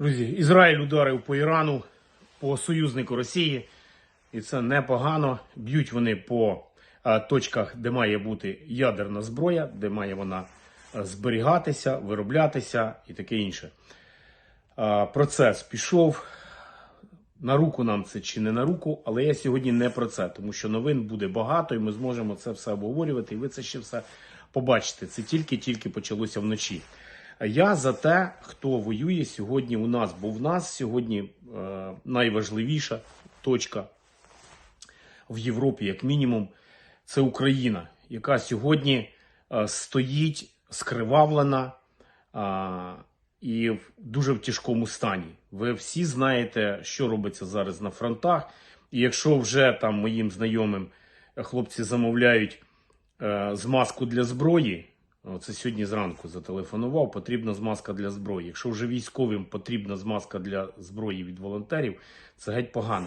Друзі, Ізраїль ударив по Ірану, по союзнику Росії, і це непогано. Б'ють вони по е, точках, де має бути ядерна зброя, де має вона е, зберігатися, вироблятися і таке інше. Е, Процес пішов. На руку нам це чи не на руку, але я сьогодні не про це, тому що новин буде багато, і ми зможемо це все обговорювати, і ви це ще все побачите. Це тільки-тільки почалося вночі. Я за те, хто воює сьогодні у нас, бо в нас сьогодні е, найважливіша точка в Європі, як мінімум, це Україна, яка сьогодні е, стоїть скривавлена е, і в дуже в тяжкому стані. Ви всі знаєте, що робиться зараз на фронтах. І якщо вже там моїм знайомим е, хлопці замовляють е, змазку для зброї, це сьогодні зранку зателефонував, потрібна змазка для зброї. Якщо вже військовим потрібна змазка для зброї від волонтерів, це геть погано.